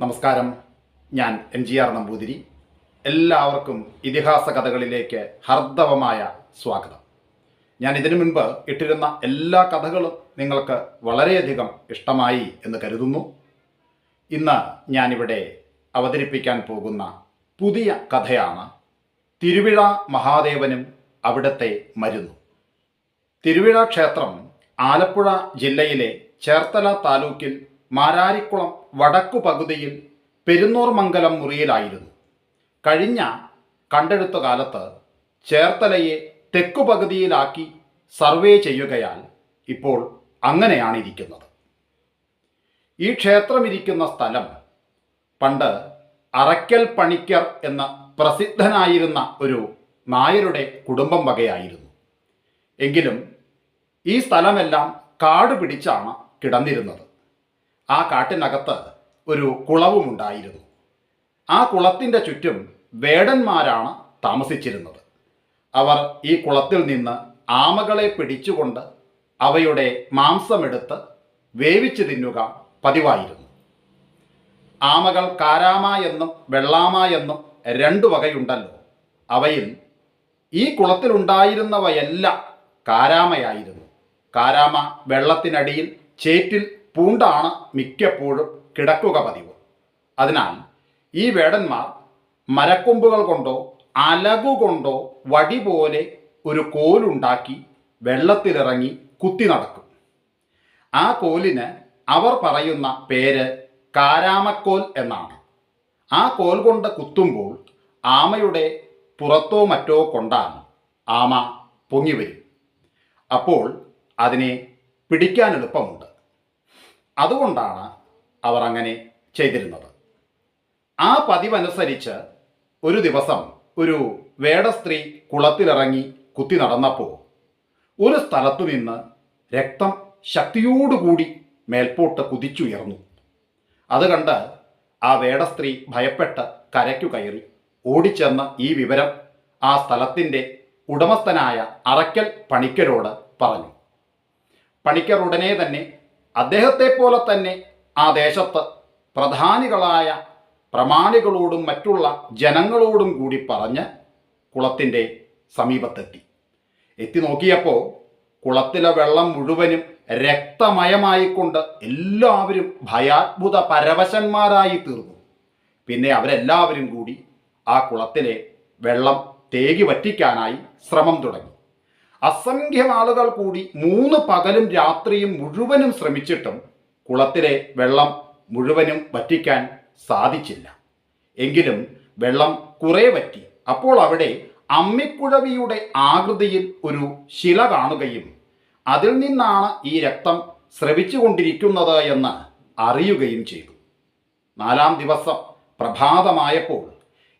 നമസ്കാരം. ഞാൻ M G R Namboothiri. എല്ലാവർക്കും ഇതിഹാസ കഥകളിലേക്ക് ഹർദവമായ സ്വാഗതം. ഞാൻ ഇതിനു മുൻപ് ഇട്ടിരുന്ന എല്ലാ കഥകളും നിങ്ങൾക്ക് വളരെയധികം ഇഷ്ടമായി എന്ന് കരുതുന്നു. ഇന്ന് ഞാനിവിടെ അവതരിപ്പിക്കാൻ പോകുന്ന പുതിയ കഥയാണ് തിരുവിഴ മഹാദേവനും അവിടത്തെ മരുന്നു. തിരുവിഴ ക്ഷേത്രം ആലപ്പുഴ ജില്ലയിലെ ചേർത്തല താലൂക്കിൽ മാരാരിക്കുളം വടക്കു പകുതിയിൽ പെരുന്നൂർ മംഗലം മുറിയിലായിരുന്നു. കഴിഞ്ഞ കണ്ടെടുത്ത കാലത്ത് ചേർത്തലയെ തെക്കു പകുതിയിലാക്കി സർവേ ചെയ്യുകയാൽ ഇപ്പോൾ അങ്ങനെയാണ് ഇരിക്കുന്നത് ഈ ക്ഷേത്രം ഇരിക്കുന്ന സ്ഥലം പണ്ട് അറയ്ക്കൽ പണിക്കർ എന്ന പ്രസിദ്ധനായിരുന്ന ഒരു നായരുടെ കുടുംബം വകയായിരുന്നു. എങ്കിലും ഈ സ്ഥലമെല്ലാം കാട് പിടിച്ചാണ് കിടന്നിരുന്നത്. ആ കാട്ടിനകത്ത് ഒരു കുളവുമുണ്ടായിരുന്നു ആ കുളത്തിന്റെ ചുറ്റും വേടന്മാരാണ് താമസിച്ചിരുന്നത്. അവർ ഈ കുളത്തിൽ നിന്ന് ആമകളെ പിടിച്ചുകൊണ്ട് അവയുടെ മാംസമെടുത്ത് വേവിച്ചു തിന്നുക പതിവായിരുന്നു. ആമകൾ കാരാമ എന്നും വെള്ളാമ എന്നും രണ്ടു വകയുണ്ടല്ലോ. അവയിൽ ഈ കുളത്തിലുണ്ടായിരുന്നവയെല്ലാം കാരാമയായിരുന്നു. കാരാമ വെള്ളത്തിനടിയിൽ ചേറ്റിൽ പൂണ്ടാണ് മിക്കപ്പോഴും കിടക്കുക പതിവ്. അതിനാൽ ഈ വേടന്മാർ മരക്കൊമ്പുകൾ കൊണ്ടോ അലകുകൊണ്ടോ വടി പോലെ ഒരു കോലുണ്ടാക്കി വെള്ളത്തിലിറങ്ങി കുത്തി നടക്കും. ആ കോലിന് അവർ പറയുന്ന പേര് കാരാമക്കോൽ എന്നാണ്. ആ കോൽ കൊണ്ട് കുത്തുമ്പോൾ ആമയുടെ പുറത്തോ മറ്റോ കൊണ്ടാണ് ആമ പൊങ്ങി വരും. അപ്പോൾ അതിനെ പിടിക്കാൻ എളുപ്പമുണ്ട്. അതുകൊണ്ടാണ് അവർ അങ്ങനെ ചെയ്തിരുന്നത്. ആ പതിവനുസരിച്ച് ഒരു ദിവസം ഒരു വേടസ്ത്രീ കുളത്തിലിറങ്ങി കുത്തി നടന്നപ്പോൾ ഒരു സ്ഥലത്തു നിന്ന് രക്തം ശക്തിയോടുകൂടി മേൽപോട്ട് കുതിച്ചുയർന്നു. അത് കണ്ട് ആ വേടസ്ത്രീ ഭയപ്പെട്ട് കരയ്ക്കു കയറി. ഓടിച്ചെന്ന ഈ വിവരം ആ സ്ഥലത്തിന്റെ ഉടമസ്ഥനായ അറയ്ക്കൽ പണിക്കരോട് പറഞ്ഞു. പണിക്കർ ഉടനെ തന്നെ അദ്ദേഹത്തെ പോലെ തന്നെ ആ ദേശത്ത് പ്രധാനികളായ പ്രമാണികളോടും മറ്റുള്ള ജനങ്ങളോടും കൂടി പറഞ്ഞ് കുളത്തിന്റെ സമീപത്തെത്തി. എത്തി നോക്കിയപ്പോൾ കുളത്തിലെ വെള്ളം മുഴുവനും രക്തമയമായിക്കൊണ്ട് എല്ലാവരും ഭയാത്ഭുത പരവശന്മാരായി തീർന്നു. പിന്നെ അവരെല്ലാവരും കൂടി ആ കുളത്തിലെ വെള്ളം തേകി വറ്റിക്കാനായി ശ്രമം തുടങ്ങി. അസംഖ്യം ആളുകൾ കൂടി മൂന്ന് പകലും രാത്രിയും മുഴുവനും ശ്രമിച്ചിട്ടും കുളത്തിലെ വെള്ളം മുഴുവനും വറ്റിക്കാൻ സാധിച്ചില്ല. എങ്കിലും വെള്ളം കുറെ വറ്റി. അപ്പോൾ അവിടെ അമ്മിക്കുഴവിയുടെ ആകൃതിയിൽ ഒരു ശില കാണുകയും അതിൽ നിന്നാണ് ഈ രക്തം സ്രവിച്ചുകൊണ്ടിരിക്കുന്നത് എന്ന് അറിയുകയും ചെയ്തു. നാലാം ദിവസം പ്രഭാതമായപ്പോൾ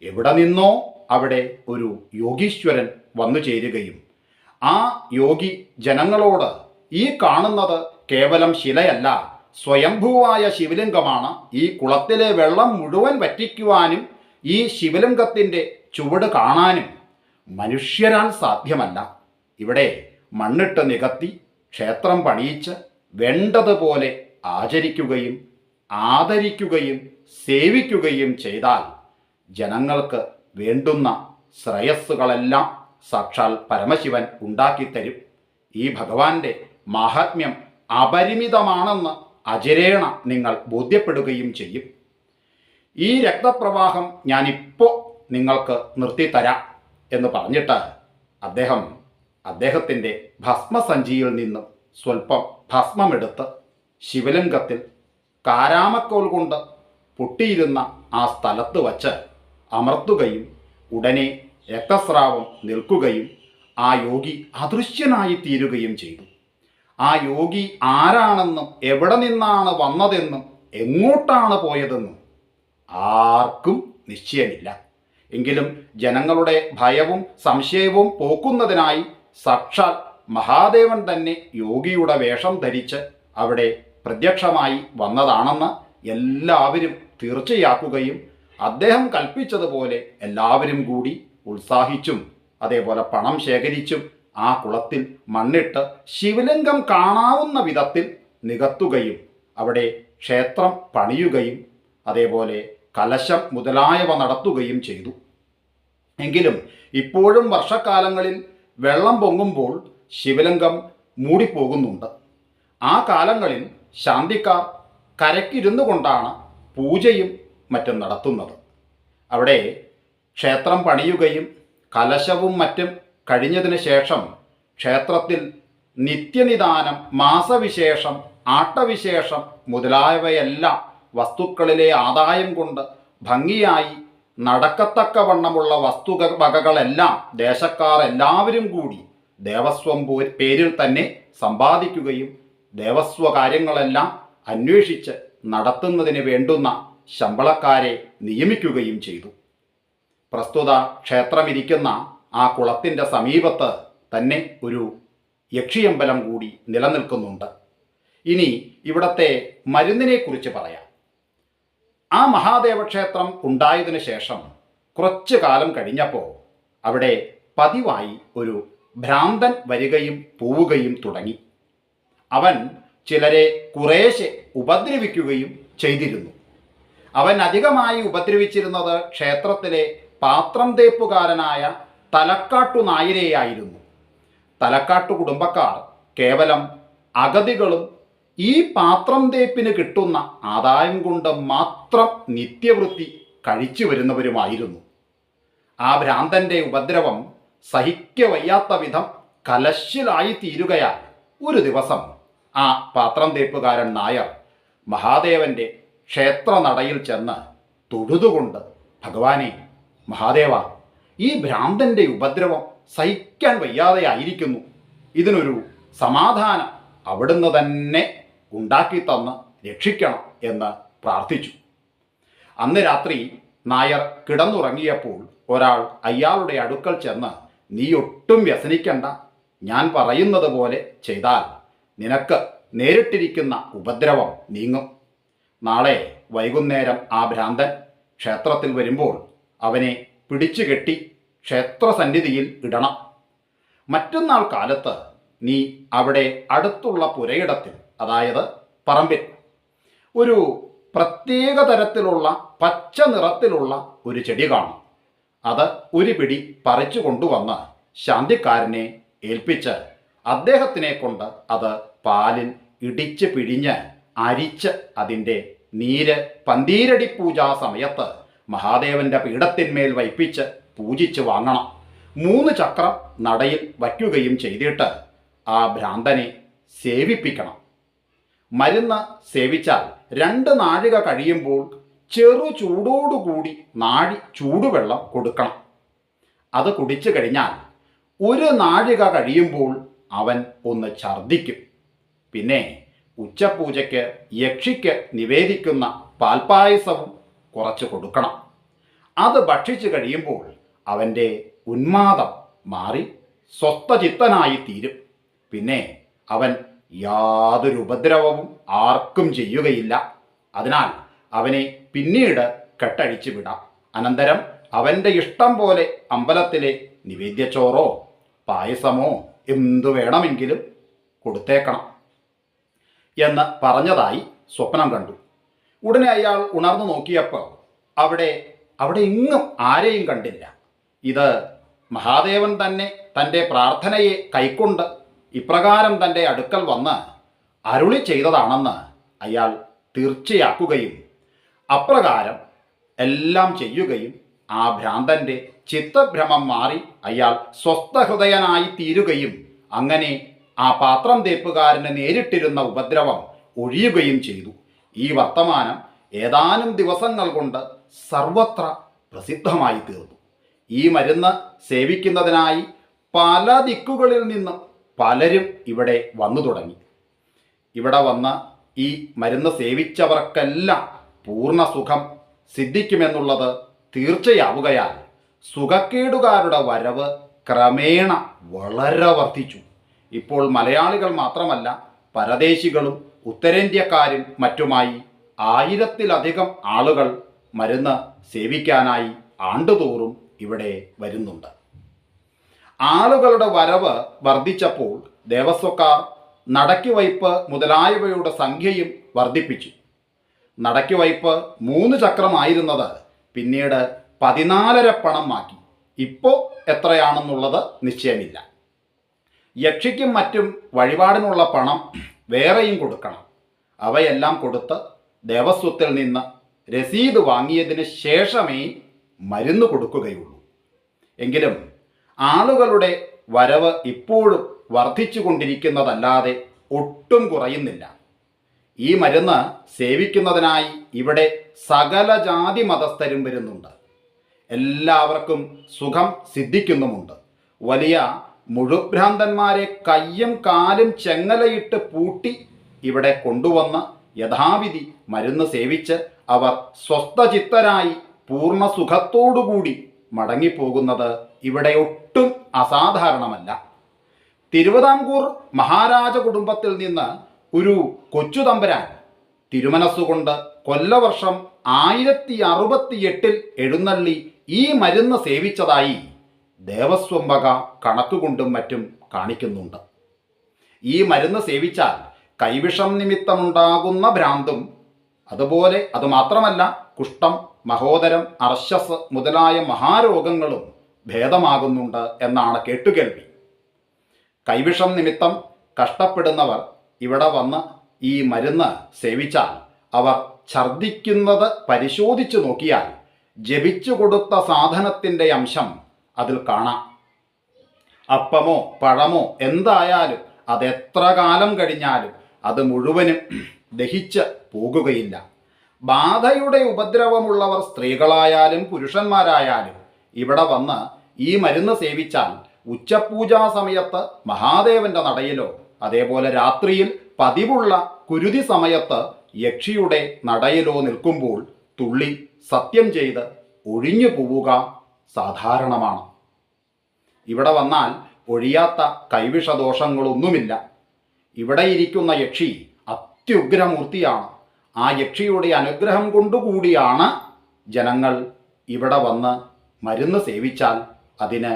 എവിടെ നിന്നോ അവിടെ ഒരു യോഗീശ്വരൻ വന്നു ചേരുകയും ആ യോഗി ജനങ്ങളോട് ഈ കാണുന്നത് കേവലം ശിലയല്ല. സ്വയംഭൂവായ ശിവലിംഗമാണ് ഈ കുളത്തിലെ വെള്ളം മുഴുവൻ വറ്റിക്കുവാനും ഈ ശിവലിംഗത്തിന്റെ ചുവട് കാണാനും. മനുഷ്യരാൽ സാധ്യമല്ല. ഇവിടെ മണ്ണിട്ട് നികത്തി ക്ഷേത്രം പണിയിച്ച് വേണ്ടതുപോലെ ആചരിക്കുകയും ആദരിക്കുകയും സേവിക്കുകയും ചെയ്താൽ ജനങ്ങൾക്ക് വേണ്ടുന്ന ശ്രേയസ്സുകളെല്ലാം സാക്ഷാൽ പരമശിവൻ ഉണ്ടാക്കിത്തരും. ഈ ഭഗവാന്റെ മാഹാത്മ്യം അപരിമിതമാണെന്ന് അജരേണ നിങ്ങൾ ബോധ്യപ്പെടുകയും ചെയ്യും. ഈ രക്തപ്രവാഹം ഞാനിപ്പോൾ നിങ്ങൾക്ക് നിർത്തിത്തരാം എന്ന് പറഞ്ഞിട്ട് അദ്ദേഹം അദ്ദേഹത്തിന്റെ ഭസ്മസഞ്ചിയിൽ നിന്നും സ്വല്പം ഭസ്മമെടുത്ത് ശിവലിംഗത്തിൽ കാരാമക്കോൽ കൊണ്ട് പൊട്ടിയിരുന്ന ആ സ്ഥലത്ത് വച്ച് അമർത്തുകയും ഉടനെ രക്തസ്രാവം നിൽക്കുകയും ആ യോഗി അദൃശ്യനായി തീരുകയും ചെയ്തു. ആ യോഗി ആരാണെന്നും എവിടെ നിന്നാണ് വന്നതെന്നും എങ്ങോട്ടാണ് പോയതെന്നും ആർക്കും നിശ്ചയമില്ല. എങ്കിലും ജനങ്ങളുടെ ഭയവും സംശയവും പോക്കുന്നതിനായി സാക്ഷാൽ മഹാദേവൻ തന്നെ യോഗിയുടെ വേഷം ധരിച്ച് അവിടെ പ്രത്യക്ഷമായി വന്നതാണെന്ന് എല്ലാവരും തീർച്ചയാക്കുകയും അദ്ദേഹം കൽപ്പിച്ചതുപോലെ എല്ലാവരും കൂടി ഉത്സാഹിച്ചും അതേപോലെ പണം ശേഖരിച്ചും ആ കുളത്തിൽ മണ്ണിട്ട് ശിവലിംഗം കാണാവുന്ന വിധത്തിൽ നികത്തുകയും അവിടെ ക്ഷേത്രം പണിയുകയും അതേപോലെ കലശം മുതലായവ നടത്തുകയും ചെയ്തു. എങ്കിലും ഇപ്പോഴും വർഷക്കാലങ്ങളിൽ വെള്ളം പൊങ്ങുമ്പോൾ ശിവലിംഗം മൂടിപ്പോകുന്നുണ്ട്. ആ കാലങ്ങളിൽ ശാന്തിക്കാർ കരക്കിരുന്നു കൊണ്ടാണ് പൂജയും മറ്റും നടത്തുന്നത്. അവിടെ ക്ഷേത്രം പണിയുകയും കലശവും മറ്റും കഴിഞ്ഞതിന് ശേഷം ക്ഷേത്രത്തിൽ നിത്യനിദാനം മാസവിശേഷം ആട്ടവിശേഷം മുതലായവയെല്ലാം വസ്തുക്കളിലെ ആദായം കൊണ്ട് ഭംഗിയായി നടക്കത്തക്കവണ്ണമുള്ള വസ്തുക വകകളെല്ലാം ദേശക്കാർ എല്ലാവരും കൂടി ദേവസ്വം പേരിൽ തന്നെ സമ്പാദിക്കുകയും ദേവസ്വ കാര്യങ്ങളെല്ലാം അന്വേഷിച്ച് നടത്തുന്നതിന് വേണ്ടുന്ന ശമ്പളക്കാരെ നിയമിക്കുകയും ചെയ്തു. പ്രസ്തുത ക്ഷേത്രമിരിക്കുന്ന ആ കുളത്തിന്റെ സമീപത്ത് തന്നെ ഒരു യക്ഷിയമ്പലം കൂടി നിലനിൽക്കുന്നുണ്ട്. ഇനി ഇവിടത്തെ മരുന്നിനെക്കുറിച്ച് പറയാം. ആ മഹാദേവ ക്ഷേത്രം ഉണ്ടായതിനു ശേഷം കുറച്ചു കാലം കഴിഞ്ഞപ്പോൾ അവിടെ പതിവായി ഒരു ഭ്രാന്തൻ വരികയും പോവുകയും തുടങ്ങി. അവൻ ചിലരെ കുറേശ്ശെ ഉപദ്രവിക്കുകയും ചെയ്തിരുന്നു. അവൻ അധികമായി ഉപദ്രവിച്ചിരുന്നത് ക്ഷേത്രത്തിലെ പാത്രം തേപ്പുകാരനായ തലക്കാട്ടു നായരെയായിരുന്നു. തലക്കാട്ടു കുടുംബക്കാർ കേവലം അഗതികളും ഈ പാത്രം തേപ്പിന് കിട്ടുന്ന ആദായം കൊണ്ട് മാത്രം നിത്യവൃത്തി കഴിച്ചു വരുന്നവരുമായിരുന്നു. ആ ഭ്രാന്തന്റെ ഉപദ്രവം സഹിക്കവയ്യാത്ത വിധം കലശിലായി തീരുകയാൽ ഒരു ദിവസം ആ പാത്രം തേപ്പുകാരൻ നായർ മഹാദേവന്റെ ക്ഷേത്രനടയിൽ ചെന്ന് തൊഴുതുകൊണ്ട് ഭഗവാനെ മഹാദേവ ഈ ഭ്രാന്തന്റെ ഉപദ്രവം സഹിക്കാൻ വയ്യാതെയായിരിക്കുന്നു. ഇതിനൊരു സമാധാനം അവിടുന്ന് തന്നെ ഉണ്ടാക്കി തന്ന് രക്ഷിക്കണം എന്ന് പ്രാർത്ഥിച്ചു. അന്ന് രാത്രി നായർ കിടന്നുറങ്ങിയപ്പോൾ ഒരാൾ അയാളുടെ അടുക്കൽ ചെന്ന് നീ ഒട്ടും വ്യസനിക്കണ്ട. ഞാൻ പറയുന്നത് പോലെ ചെയ്താൽ നിനക്ക് നേരിട്ടിരിക്കുന്ന ഉപദ്രവം നീങ്ങും. നാളെ വൈകുന്നേരം ആ ഭ്രാന്തൻ ക്ഷേത്രത്തിൽ വരുമ്പോൾ അവനെ പിടിച്ചു കെട്ടി ക്ഷേത്രസന്നിധിയിൽ ഇടണം. മറ്റന്നാൾ കാലത്ത് നീ അവിടെ അടുത്തുള്ള പുരയിടത്തിൽ അതായത് പറമ്പിൽ ഒരു പ്രത്യേക തരത്തിലുള്ള പച്ച നിറത്തിലുള്ള ഒരു ചെടി കാണും. അത് ഒരു പിടി പറിച്ചു കൊണ്ടുവന്ന് ശാന്തിക്കാരനെ ഏൽപ്പിച്ച് അദ്ദേഹത്തിനെ കൊണ്ട് അത് പാലിൽ ഇടിച്ച് പിഴിഞ്ഞ് അരിച്ച് അതിന്റെ നീര് പന്തീരടി പൂജാ സമയത്ത് മഹാദേവന്റെ പീഠത്തിന്മേൽ വയ്പ്പിച്ച് പൂജിച്ച് വാങ്ങണം. മൂന്ന് ചക്രം നടയിൽ വയ്ക്കുകയും ചെയ്തിട്ട് ആ ഭ്രാന്തനെ സേവിപ്പിക്കണം. മരുന്ന് സേവിച്ചാൽ രണ്ട് നാഴിക കഴിയുമ്പോൾ ചെറു ചൂടോടുകൂടി നാഴി ചൂടുവെള്ളം കൊടുക്കണം. അത് കുടിച്ചു കഴിഞ്ഞാൽ ഒരു നാഴിക കഴിയുമ്പോൾ അവൻ ഒന്ന് ഛർദ്ദിക്കും. പിന്നെ ഉച്ചപൂജയ്ക്ക് യക്ഷിക്ക് നിവേദിക്കുന്ന പാൽപ്പായസവും കുറച്ച് കൊടുക്കണം. അത് ഭക്ഷിച്ചു കഴിയുമ്പോൾ അവന്റെ ഉന്മാദം മാറി സ്വസ്ഥചിത്തനായി തീരും. പിന്നെ അവൻ യാതൊരു ഉപദ്രവവും ആർക്കും ചെയ്യുകയില്ല. അതിനാൽ അവനെ പിന്നീട് കെട്ടഴിച്ചു വിടാം. അനന്തരം അവന്റെ ഇഷ്ടം പോലെ അമ്പലത്തിലെ നിവേദ്യച്ചോറോ പായസമോ എന്തു വേണമെങ്കിലും കൊടുത്തേക്കണം എന്ന് പറഞ്ഞതായി സ്വപ്നം കണ്ടു. ഉടനെ അയാൾ ഉണർന്നു നോക്കിയപ്പോൾ അവിടെ അവിടെ എങ്ങും ആരെയും കണ്ടില്ല. ഇത് മഹാദേവൻ തന്നെ തന്റെ പ്രാർത്ഥനയെ കൈക്കൊണ്ട് ഇപ്രകാരം തന്റെ അടുക്കൽ വന്ന് അരുളി ചെയ്തതാണെന്ന് അയാൾ തീർച്ചയാക്കുകയും അപ്രകാരം എല്ലാം ചെയ്യുകയും ആ ഭ്രാന്തന്റെ ചിത്തഭ്രമം മാറി അയാൾ സ്വസ്ഥഹൃദയനായി തീരുകയും അങ്ങനെ ആ പാത്രം തേപ്പുകാരന് നേരിട്ടിരുന്ന ഉപദ്രവം ഒഴിയുകയും ചെയ്തു. ഈ വർത്തമാനം ഏതാനും ദിവസങ്ങൾ കൊണ്ട് സർവത്ര പ്രസിദ്ധമായി തീർന്നു ഈ മരുന്ന് സേവിക്കുന്നതിനായി പല ദിക്കുകളിൽ നിന്നും പലരും ഇവിടെ വന്നു തുടങ്ങി. ഇവിടെ വന്ന് ഈ മരുന്ന് സേവിച്ചവർക്കെല്ലാം പൂർണ സുഖം സിദ്ധിക്കുമെന്നുള്ളത് തീർച്ചയാവുകയാൽ സുഖക്കേടുകാരുടെ വരവ് ക്രമേണ വളരെ വർദ്ധിച്ചു. ഇപ്പോൾ മലയാളികൾ മാത്രമല്ല പരദേശികളും ഉത്തരേന്ത്യക്കാരും മറ്റുമായി ആയിരത്തിലധികം ആളുകൾ മരുന്ന് സേവിക്കാനായി ആണ്ടുതോറും ഇവിടെ വരുന്നുണ്ട്. ആളുകളുടെ വരവ് വർദ്ധിച്ചപ്പോൾ ദേവസ്വക്കാർ നടക്കുവയ്പ് മുതലായവയുടെ സംഖ്യയും വർദ്ധിപ്പിച്ചു. നടക്കുവയ്പ് മൂന്ന് ചക്രമായിരുന്നത് പിന്നീട് പതിനാലര പണം മാറ്റി. ഇപ്പോൾ എത്രയാണെന്നുള്ളത് നിശ്ചയമില്ല. യക്ഷിക്കും മറ്റും വഴിപാടിനുള്ള പണം വേറെയും കൊടുക്കണം. അവയെല്ലാം കൊടുത്ത് ദേവസ്വത്തിൽ നിന്ന് രസീത് വാങ്ങിയതിന് ശേഷമേ മരുന്ന് കൊടുക്കുകയുള്ളൂ. എങ്കിലും ആളുകളുടെ വരവ് ഇപ്പോഴും വർദ്ധിച്ചു കൊണ്ടിരിക്കുന്നതല്ലാതെ ഒട്ടും കുറയുന്നില്ല. ഈ മരുന്ന് സേവിക്കുന്നതിനായി ഇവിടെ സകല ജാതി മതസ്ഥരും വരുന്നുണ്ട്. എല്ലാവർക്കും സുഖം സിദ്ധിക്കുന്നുമുണ്ട്. വലിയ മുഴുഭ്രാന്തന്മാരെ കയ്യും കാലും ചെങ്ങലയിട്ട് പൂട്ടി ഇവിടെ കൊണ്ടുവന്ന് യഥാവിധി മരുന്ന് സേവിച്ച് അവർ സ്വസ്ഥചിത്തരായി പൂർണ സുഖത്തോടുകൂടി മടങ്ങിപ്പോകുന്നത് ഇവിടെ ഒട്ടും അസാധാരണമല്ല. തിരുവിതാംകൂർ മഹാരാജ കുടുംബത്തിൽ നിന്ന് ഒരു കൊച്ചു തമ്പുരാൻ തിരുമനസ്സുകൊണ്ട് കൊല്ലവർഷം ആയിരത്തി അറുപത്തിയെട്ടിൽ എഴുന്നള്ളി ഈ മരുന്ന് സേവിച്ചതായി ദേവസ്വം വക കണക്കുകൊണ്ടും മറ്റും കാണിക്കുന്നുണ്ട്. ഈ മരുന്ന് സേവിച്ചാൽ കൈവിഷം നിമിത്തമുണ്ടാകുന്ന ഭ്രാന്തും അതുപോലെ അതുമാത്രമല്ല കുഷ്ഠം മഹോദരം അർശസ് മുതലായ മഹാരോഗങ്ങളും ഭേദമാകുന്നുണ്ട് എന്നാണ് കേട്ടുകേൾവി. കൈവിഷം നിമിത്തം കഷ്ടപ്പെടുന്നവർ ഇവിടെ വന്ന് ഈ മരുന്ന് സേവിച്ചാൽ അവർ ഛർദിക്കുന്നത് പരിശോധിച്ചു നോക്കിയാൽ ജപിച്ചു കൊടുത്ത സാധനത്തിന്റെ അംശം അതിൽ കാണാം. അപ്പമോ പഴമോ എന്തായാലും അതെത്ര കാലം കഴിഞ്ഞാലും അത് മുഴുവനും ദഹിച്ച് പോകുകയില്ല. ബാധയുടെ ഉപദ്രവമുള്ളവർ സ്ത്രീകളായാലും പുരുഷന്മാരായാലും ഇവിടെ വന്ന് ഈ മരുന്ന് സേവിച്ചാൽ ഉച്ചപൂജാ സമയത്ത് മഹാദേവന്റെ നടയിലോ അതേപോലെ രാത്രിയിൽ പതിവുള്ള കുരുതി സമയത്ത് യക്ഷിയുടെ നടയിലോ നിൽക്കുമ്പോൾ തുള്ളി സത്യം ചെയ്ത് ഒഴിഞ്ഞു പോവുക സാധാരണമാണ്. ഇവിടെ വന്നാൽ ഒഴിയാത്ത കൈവിഷദോഷങ്ങളൊന്നുമില്ല. ഇവിടെ ഇരിക്കുന്ന യക്ഷി അത്യുഗ്രമൂർത്തിയാണ്. ആ യക്ഷിയുടെ അനുഗ്രഹം കൊണ്ടുകൂടിയാണ് ജനങ്ങൾ ഇവിടെ വന്ന് മരുന്ന് സേവിച്ചാൽ അതിന്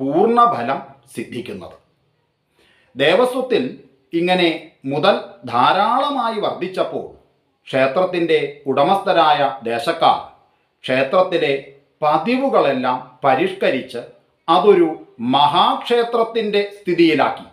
പൂർണഫലം സിദ്ധിക്കുന്നത്. ദേവസ്വത്തിൽ ഇങ്ങനെ മുതൽ ധാരാളമായി വർദ്ധിച്ചപ്പോൾ ക്ഷേത്രത്തിന്റെ ഉടമസ്ഥരായ ദേശക്കാർ ക്ഷേത്രത്തിലെ പതിവുകളെല്ലാം പരിഷ്കരിച്ച് അതൊരു മഹാക്ഷേത്രത്തിന്റെ സ്ഥിതിയിലാക്കി.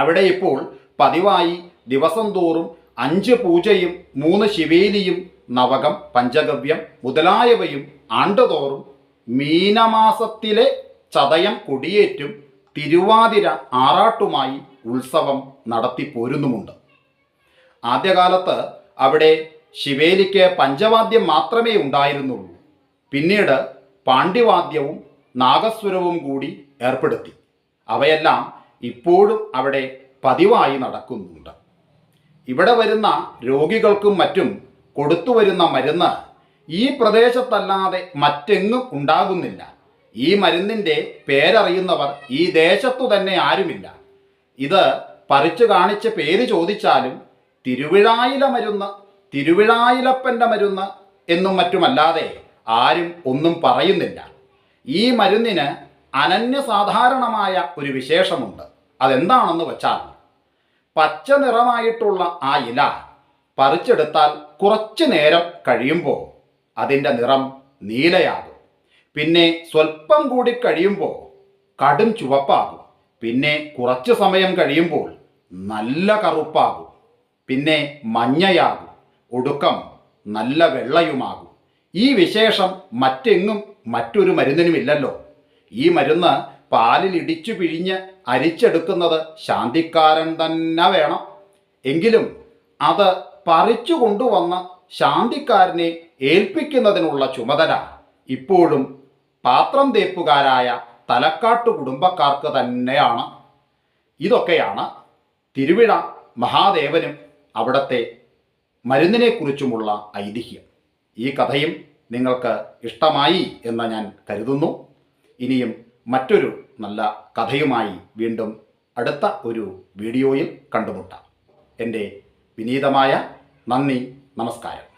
അവിടെ ഇപ്പോൾ പതിവായി ദിവസം തോറും അഞ്ച് പൂജയും മൂന്ന് ശിവേലിയും നവകം പഞ്ചഗവ്യം മുതലായവയും ആണ്ടുതോറും മീനമാസത്തിലെ ചതയം കൊടിയേറ്റും തിരുവാതിര ആറാട്ടുമായി ഉത്സവം നടത്തിപ്പോരുന്നുമുണ്ട് ആദ്യകാലത്ത് അവിടെ ശിവേലിക്ക് പഞ്ചവാദ്യം മാത്രമേ ഉണ്ടായിരുന്നുള്ളൂ. പിന്നീട് പാണ്ഡ്യവാദ്യവും നാഗസ്വരവും കൂടി ഏർപ്പെടുത്തി. അവയെല്ലാം ഇപ്പോഴും അവിടെ പതിവായി നടക്കുന്നുണ്ട്. ഇവിടെ വരുന്ന രോഗികൾക്കും മറ്റും കൊടുത്തു വരുന്ന മരുന്ന് ഈ പ്രദേശത്തല്ലാതെ മറ്റെങ്ങും ഉണ്ടാകുന്നില്ല. ഈ മരുന്നിന്റെ പേരറിയുന്നവർ ഈ ദേശത്തു തന്നെ ആരുമില്ല. ഇത് പറിച്ചു കാണിച്ച് പേര് ചോദിച്ചാലും തിരുവിഴായില മരുന്ന് തിരുവിഴായിലപ്പന്റെ മരുന്ന് എന്നും മറ്റുമല്ലാതെ ആരും ഒന്നും പറയുന്നില്ല. ഈ മരുന്നിന് അനന്യസാധാരണമായ ഒരു വിശേഷമുണ്ട്. അതെന്താണെന്ന് വച്ചാൽ പച്ച നിറമായിട്ടുള്ള ആ ഇല പറിച്ചെടുത്താൽ കുറച്ചു നേരം കഴിയുമ്പോൾ അതിന്റെ നിറം നീലയാകും. പിന്നെ സ്വല്പം കൂടി കഴിയുമ്പോൾ കടും ചുവപ്പാകും. പിന്നെ കുറച്ച് സമയം കഴിയുമ്പോൾ നല്ല കറുപ്പാകും. പിന്നെ മഞ്ഞയാകും. ഒടുക്കം നല്ല വെള്ളയുമാകും. ഈ വിശേഷം മറ്റെങ്ങും മറ്റൊരു മരുന്നിനുമില്ലല്ലോ. ഈ മരുന്ന് പാലിൽ ഇടിച്ചു പിഴിഞ്ഞ് അരിച്ചെടുക്കുന്നത് ശാന്തിക്കാരൻ തന്നെ വേണം. എങ്കിലും അത് പറിച്ചു കൊണ്ടുവന്ന് ശാന്തിക്കാരനെ ഏൽപ്പിക്കുന്നതിനുള്ള ചുമതല ഇപ്പോഴും പാത്രം തേപ്പുകാരായ തലക്കാട്ടു കുടുംബക്കാർക്ക് തന്നെയാണ്. ഇതൊക്കെയാണ് തിരുവിഴ മഹാദേവനും അവിടത്തെ മരുന്നിനെക്കുറിച്ചുമുള്ള ഐതിഹ്യം. ഈ കഥയും നിങ്ങൾക്ക് ഇഷ്ടമായി എന്ന് ഞാൻ കരുതുന്നു. ഇനിയും മറ്റൊരു നല്ല കഥയുമായി വീണ്ടും അടുത്ത ഒരു വീഡിയോയിൽ കണ്ടുമുട്ടാം. എന്റെ വിനീതമായ നന്ദി നമസ്കാരം.